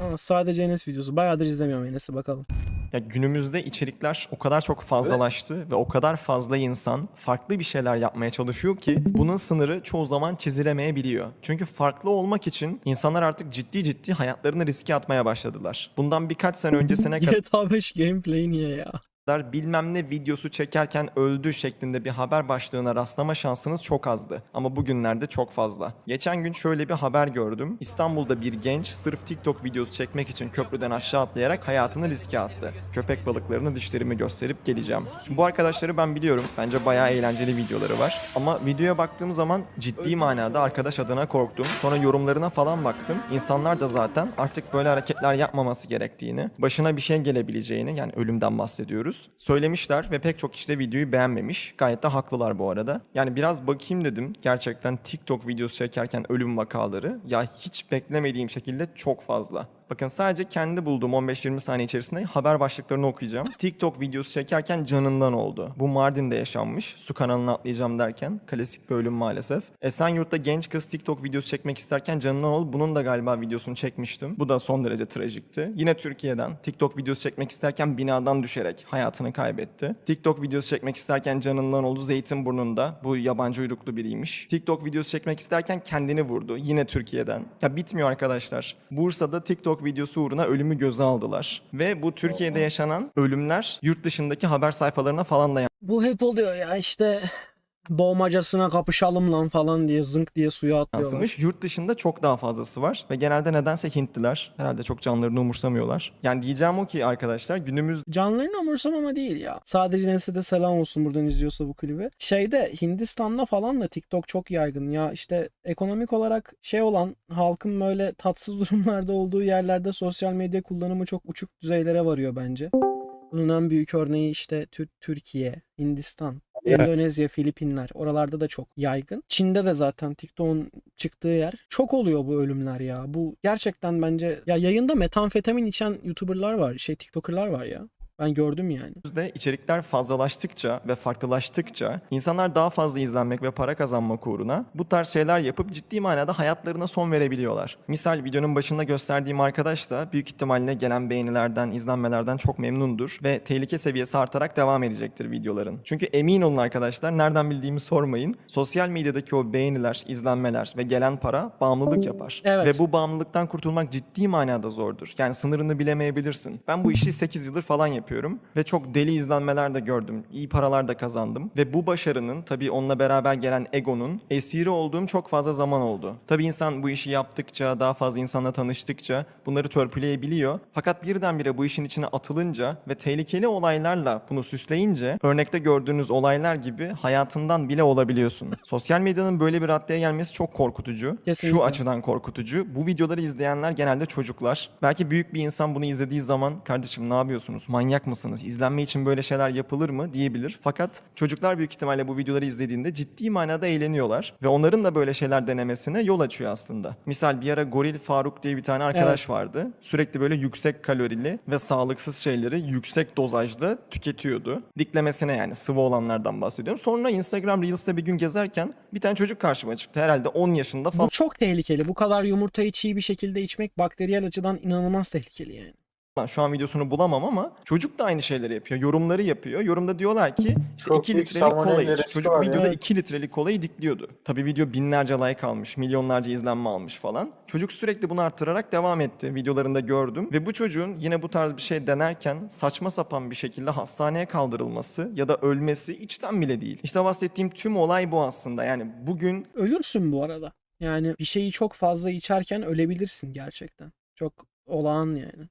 Aa, sadece Enes videosu. Bayağıdır izlemiyorum Enes'i bakalım. Ya günümüzde içerikler o kadar çok fazlalaştı ve o kadar fazla insan farklı bir şeyler yapmaya çalışıyor ki bunun sınırı çoğu zaman çizilemeyebiliyor. Çünkü farklı olmak için insanlar artık ciddi ciddi hayatlarını riske atmaya başladılar. Bundan birkaç sene öncesine kadar GTA 5 gameplay niye ya? Kadar bilmem ne videosu çekerken öldü şeklinde bir haber başlığına rastlama şansınız çok azdı. Ama bugünlerde çok fazla. Geçen gün şöyle bir haber gördüm. İstanbul'da bir genç sırf TikTok videosu çekmek için köprüden aşağı atlayarak hayatını riske attı. Köpek balıklarını dişlerimi gösterip geleceğim. Şimdi bu arkadaşları ben biliyorum. Bence bayağı eğlenceli videoları var. Ama videoya baktığım zaman ciddi manada arkadaş adına korktum. Sonra yorumlarına falan baktım. İnsanlar da zaten artık böyle hareketler yapmaması gerektiğini, başına bir şey gelebileceğini yani ölümden bahsediyoruz. Söylemişler ve pek çok işte videoyu beğenmemiş. Gayet de haklılar bu arada. Yani biraz bakayım dedim. Gerçekten TikTok videosu çekerken ölüm vakaları ya hiç beklemediğim şekilde çok fazla. Bakın sadece kendi bulduğum 15-20 saniye içerisinde haber başlıklarını okuyacağım. TikTok videosu çekerken canından oldu. Bu Mardin'de yaşanmış. Su kanalına atlayacağım derken. Klasik bir ölüm maalesef. Esenyurt'ta genç kız TikTok videosu çekmek isterken canından oldu. Bunun da galiba videosunu çekmiştim. Bu da son derece trajikti. Yine Türkiye'den TikTok videosu çekmek isterken binadan düşerek hayatını kaybetti. TikTok videosu çekmek isterken canından oldu. Zeytinburnu'nda. Bu yabancı uyruklu biriymiş. TikTok videosu çekmek isterken kendini vurdu. Yine Türkiye'den. Ya bitmiyor arkadaşlar. Bursa'da TikTok videosu uğruna ölümü göze aldılar. Ve bu Türkiye'de yaşanan ölümler yurt dışındaki haber sayfalarına falan da Bu hep oluyor ya işte boğmacasına kapışalım lan falan diye zınk diye suya atlıyorlar. yansımış. Yurt dışında çok daha fazlası var. Ve genelde nedense Hintliler. Herhalde çok canlarını umursamıyorlar. Yani diyeceğim o ki arkadaşlar günümüz Canlarını umursamama değil ya. Sadece Nes'e de selam olsun buradan izliyorsa bu klibi. Şeyde Hindistan'da falan da TikTok çok yaygın. Ya işte ekonomik olarak şey olan halkın böyle tatsız durumlarda olduğu yerlerde sosyal medya kullanımı çok uçuk düzeylere varıyor bence. Bunun en büyük örneği işte Tür- Türkiye, Hindistan, Endonezya, Filipinler. Oralarda da çok yaygın. Çin'de de zaten TikTok'un çıktığı yer. Çok oluyor bu ölümler ya. Bu gerçekten bence ya yayında metamfetamin içen YouTuber'lar var, şey TikToker'lar var ya. Ben gördüm yani. de içerikler fazlalaştıkça ve farklılaştıkça insanlar daha fazla izlenmek ve para kazanmak uğruna bu tarz şeyler yapıp ciddi manada hayatlarına son verebiliyorlar. Misal videonun başında gösterdiğim arkadaş da büyük ihtimalle gelen beğenilerden, izlenmelerden çok memnundur ve tehlike seviyesi artarak devam edecektir videoların. Çünkü emin olun arkadaşlar nereden bildiğimi sormayın. Sosyal medyadaki o beğeniler, izlenmeler ve gelen para bağımlılık yapar. Evet. Ve bu bağımlılıktan kurtulmak ciddi manada zordur. Yani sınırını bilemeyebilirsin. Ben bu işi 8 yıldır falan yapıyorum ve çok deli izlenmeler de gördüm. İyi paralar da kazandım. Ve bu başarının tabii onunla beraber gelen egonun esiri olduğum çok fazla zaman oldu. Tabii insan bu işi yaptıkça, daha fazla insanla tanıştıkça bunları törpüleyebiliyor. Fakat birdenbire bu işin içine atılınca ve tehlikeli olaylarla bunu süsleyince örnekte gördüğünüz olaylar gibi hayatından bile olabiliyorsun. Sosyal medyanın böyle bir raddeye gelmesi çok korkutucu. Kesinlikle. Şu açıdan korkutucu. Bu videoları izleyenler genelde çocuklar. Belki büyük bir insan bunu izlediği zaman kardeşim ne yapıyorsunuz? Manyak mısınız? İzlenme için böyle şeyler yapılır mı diyebilir. Fakat çocuklar büyük ihtimalle bu videoları izlediğinde ciddi manada eğleniyorlar ve onların da böyle şeyler denemesine yol açıyor aslında. Misal bir ara Goril Faruk diye bir tane arkadaş vardı. Sürekli böyle yüksek kalorili ve sağlıksız şeyleri yüksek dozajda tüketiyordu. Diklemesine yani sıvı olanlardan bahsediyorum. Sonra Instagram Reels'te bir gün gezerken bir tane çocuk karşıma çıktı. Herhalde 10 yaşında falan. Bu çok tehlikeli. Bu kadar yumurtayı çiğ bir şekilde içmek bakteriyel açıdan inanılmaz tehlikeli yani. Şu an videosunu bulamam ama çocuk da aynı şeyleri yapıyor. Yorumları yapıyor. Yorumda diyorlar ki işte Çok 2 büyük litrelik kola salmonella iç. Çocuk var videoda ya. 2 litrelik kolayı dikliyordu. Tabii video binlerce like almış, milyonlarca izlenme almış falan. Çocuk sürekli bunu arttırarak devam etti. Videolarında gördüm. Ve bu çocuğun yine bu tarz bir şey denerken saçma sapan bir şekilde hastaneye kaldırılması ya da ölmesi içten bile değil. İşte bahsettiğim tüm olay bu aslında. Yani bugün Ölürsün bu arada. Yani bir şeyi çok fazla içerken ölebilirsin gerçekten. Çok olağan yani.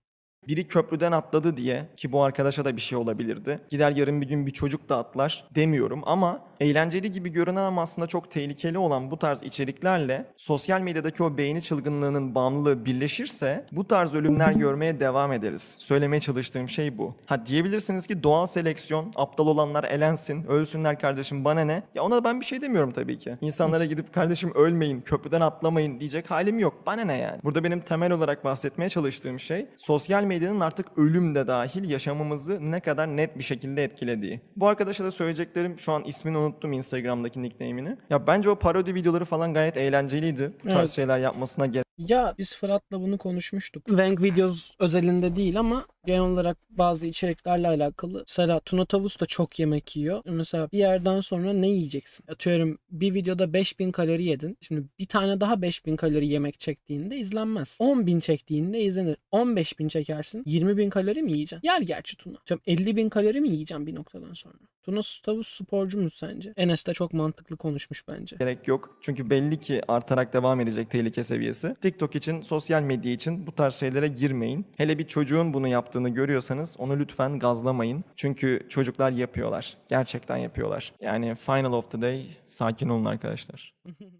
Biri köprüden atladı diye ki bu arkadaşa da bir şey olabilirdi. Gider yarın bir gün bir çocuk da atlar demiyorum ama eğlenceli gibi görünen ama aslında çok tehlikeli olan bu tarz içeriklerle sosyal medyadaki o beğeni çılgınlığının bağımlılığı birleşirse bu tarz ölümler görmeye devam ederiz. Söylemeye çalıştığım şey bu. Ha diyebilirsiniz ki doğal seleksiyon, aptal olanlar elensin, ölsünler kardeşim bana ne? Ya ona ben bir şey demiyorum tabii ki. İnsanlara gidip kardeşim ölmeyin, köprüden atlamayın diyecek halim yok. Bana ne yani? Burada benim temel olarak bahsetmeye çalıştığım şey sosyal medyanın artık ölüm de dahil yaşamımızı ne kadar net bir şekilde etkilediği. Bu arkadaşa da söyleyeceklerim şu an ismini unuttum Instagram'daki nickname'ini. Ya bence o parodi videoları falan gayet eğlenceliydi. Bu tarz Evet. şeyler yapmasına gerek Ya biz Fırat'la bunu konuşmuştuk. Wank Videos özelinde değil ama genel olarak bazı içeriklerle alakalı. Mesela Tuna Tavus da çok yemek yiyor. Mesela bir yerden sonra ne yiyeceksin? Atıyorum bir videoda 5000 kalori yedin. Şimdi bir tane daha 5000 kalori yemek çektiğinde izlenmez. 10.000 çektiğinde izlenir. 15.000 çekersin. 20.000 kalori mi yiyeceksin? Yer gerçi Tuna. Atıyorum 50.000 kalori mi yiyeceğim bir noktadan sonra? Tuna Tavus sporcu mu sence? Enes de çok mantıklı konuşmuş bence. gerek yok. Çünkü belli ki artarak devam edecek tehlike seviyesi. TikTok için, sosyal medya için bu tarz şeylere girmeyin. Hele bir çocuğun bunu yaptığını görüyorsanız onu lütfen gazlamayın. Çünkü çocuklar yapıyorlar. Gerçekten yapıyorlar. Yani final of the day sakin olun arkadaşlar.